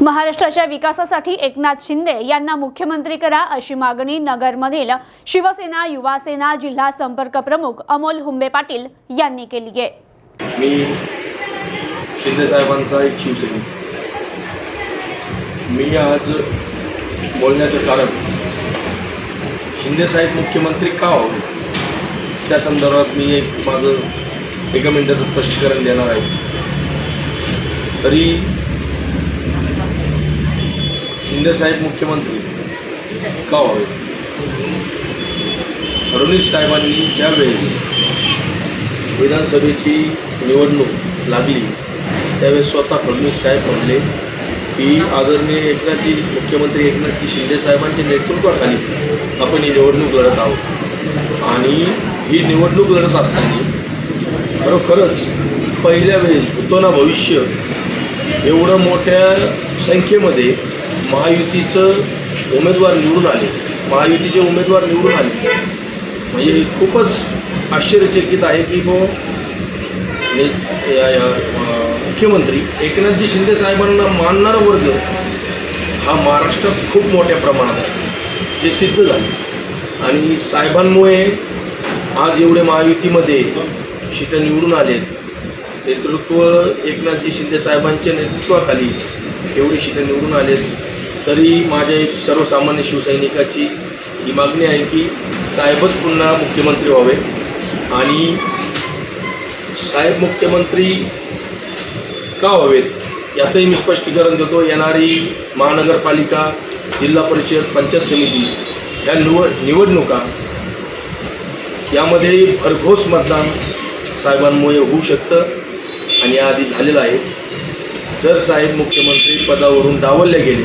महाराष्ट्राच्या विकासासाठी एकनाथ शिंदे यांना मुख्यमंत्री करा अशी मागणी नगरमधील शिवसेना युवासेना जिल्हा संपर्क प्रमुख अमोल हुंबे पाटील यांनी केली आहे. मी शिंदे साहेबांचा एक शिवसैनिक. मी आज बोलण्याचं कारण शिंदे साहेब मुख्यमंत्री का व्हावे त्या संदर्भात मी एक माझं एका मिनिटाचं स्पष्टीकरण देणार आहे. तरी शिंदेसाहेब मुख्यमंत्री. का व्हावे फडणवीस साहेबांनी ज्यावेळेस विधानसभेची निवडणूक लागली त्यावेळेस स्वतः फडणवीस साहेब म्हणले की आदरणीय एकनाथजी मुख्यमंत्री एकनाथजी शिंदेसाहेबांच्या नेतृत्वाखाली आपण ही निवडणूक लढत आहोत. आणि ही निवडणूक लढत असताना खरोखरच पहिल्या वेळेस भूतोना भविष्य एवढं मोठ्या संख्येमध्ये महायुतीचं उमेदवार निवडून आले. महायुतीचे उमेदवार निवडून आले. म्हणजे हे खूपच आश्चर्यचकित आहे की बो मुख्यमंत्री एकनाथजी शिंदे साहेबांना मानणारा वर्ग हा महाराष्ट्रात खूप मोठ्या प्रमाणात आहे जे सिद्ध झाले. आणि साहेबांमुळे आज एवढे महायुतीमध्ये सीटं निवडून आले. नेतृत्व एकनाथजी शिंदे साहेबांच्या नेतृत्वाखाली एवढी सीटं निवडून आलेत. तरी माझ्या एक सर्वसामान्य शिवसैनिकाची ही मागणी आहे की साहेबच पुन्हा मुख्यमंत्री व्हावे. आणि साहेब मुख्यमंत्री का व्हावेत याचंही मी स्पष्टीकरण देतो. येणारी महानगरपालिका जिल्हा परिषद पंचायत समिती ह्या निवड निवडणुका यामध्ये भरघोस मतदान साहेबांमुळे होऊ शकतं आणि याआधी झालेलं आहे. जर साहेब मुख्यमंत्री पदावरून डावलले गेले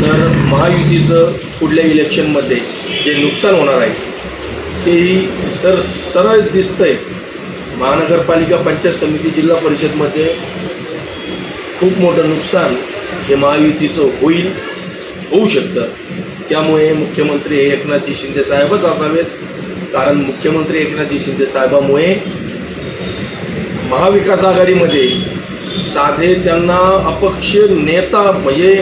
तर महायुतीचं पुढल्या इलेक्शनमध्ये जे नुकसान होणार आहे तेही सर सरळ दिसतंय. महानगरपालिका पंचायत समिती जिल्हा परिषदमध्ये खूप मोठं नुकसान हे महायुतीचं होईल होऊ शकतं. त्यामुळे मुख्यमंत्री हे एकनाथजी शिंदे साहेबच असावेत कारण मुख्यमंत्री एकनाथजी शिंदे साहेबामुळे महाविकास आघाडीमध्ये साधे त्यांना अपक्ष नेता म्हणजे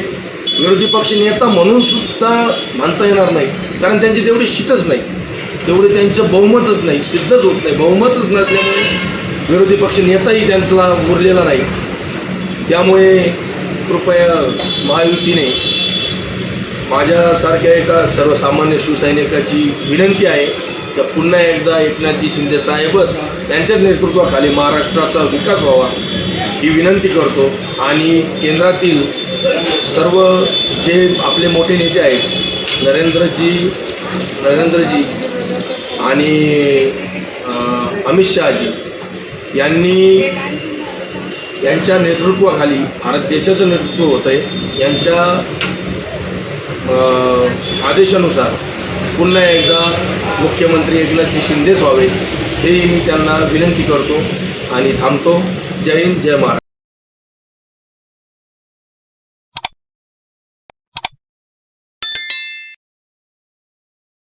विरोधी पक्ष नेता म्हणून सुद्धा म्हणता येणार नाही. कारण त्यांची तेवढी शीतच नाही. तेवढे त्यांचं बहुमतच नाही. सिद्धच होत नाही. बहुमतच नसल्यामुळे विरोधी पक्ष नेताही त्यांना उरलेला नाही. त्यामुळे कृपया महायुतीने माझ्यासारख्या एका सर्वसामान्य शिवसैनिकाची विनंती आहे तर पुन्हा एकदा एकनाथजी शिंदे साहेबच त्यांच्याच नेतृत्वाखाली महाराष्ट्राचा विकास व्हावा ही विनंती करतो. आणि केंद्रातील सर्व जे आपले मोठे नेते आहेत नरेंद्रजी नरेंद्रजी आणि अमित शहाजी यांनी यांच्या नेतृत्वाखाली भारत देशाचं नेतृत्व होतं आहे यांच्या आदेशानुसार पुन्हा एकदा मुख्यमंत्री एकनाथजी शिंदेच व्हावे हेही मी त्यांना विनंती करतो आणि थांबतो. जय हिंद जय महाराज